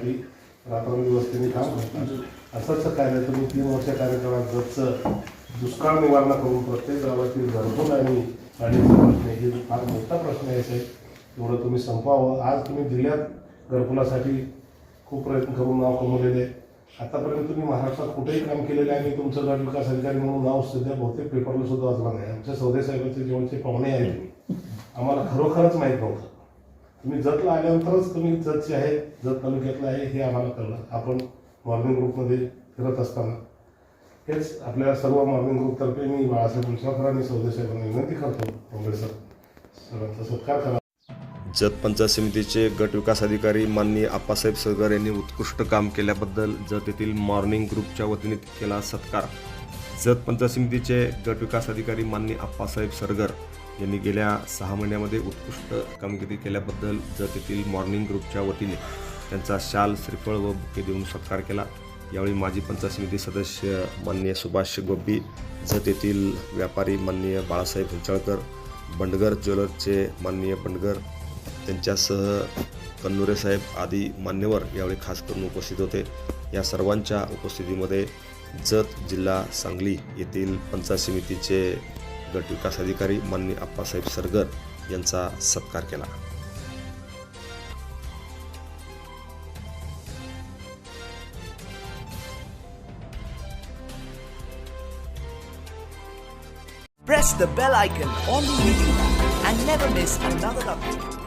करण्यासाठी रात्रंदिवस त्यांनी काम करतात असंच कार्य तुम्ही तीन वर्ष कार्यक्रमात जसं दुष्काळ निवारणा करून प्रत्येक गावातील घरकुल आणि पाण्याचा प्रश्न हे फार मोठा प्रश्न आहे साहेब. एवढं तुम्ही संपवावं. आज तुम्ही जिल्ह्यात घरकुलासाठी खूप प्रयत्न करून नाव कमवलेले आहे आतापर्यंत तुम्ही महाराष्ट्रात कुठेही काम केलेलं आहे आणि तुमचं गट विकास अधिकारी म्हणून नाव सध्या बहुतेक पेपरला सुद्धा वाचलं नाही. आमच्या सौदे साहेबांचे जेवणचे पाहुणे आहेत. आम्हाला खरोखरच माहीत नव्हतं. तुम्ही जतला आल्यानंतरच तुम्ही जतचे आहे जत तालुक्यातलं आहे हे आम्हाला कळलं. आपण मॉर्निंग ग्रुपमध्ये फिरत असताना हेच आपल्या सर्व मॉर्निंग ग्रुपतर्फे मी बाळासाहेब मुलसाकर आणि विनंती करतो. काँग्रेस सर्वांचा सत्कार करा. जत पंचायत समितीचे गट विकास अधिकारी माननीय आप्पासाहेब सरगर यांनी उत्कृष्ट काम केल्याबद्दल जत येथील मॉर्निंग ग्रुपच्या वतीने केला सत्कार. जत पंचायत समितीचे गट विकास अधिकारी माननीय आप्पासाहेब सरगर यांनी गेल्या सहा महिन्यामध्ये उत्कृष्ट कामगिरी केल्याबद्दल जत येथील मॉर्निंग ग्रुपच्या वतीने त्यांचा शाल श्रीफळ व बुके देऊन सत्कार केला. यावेळी माजी पंचायत समिती सदस्य माननीय सुभाष गोब्बी जत येथील व्यापारी माननीय बाळासाहेब हुंचाळकर बंडगर ज्वेलर्सचे माननीय बंडगर त्यांच्यासह कन्नुरे साहेब आदी मान्यवर यावेळी खास करून उपस्थित होते. या सर्वांच्या उपस्थितीमध्ये जत जिल्हा सांगली येथील पंचायत समितीचे गट विकास अधिकारी मान्य आप्पासाहेब सरगर यांचा सत्कार केला Press the bell icon on the YouTube and never miss another update.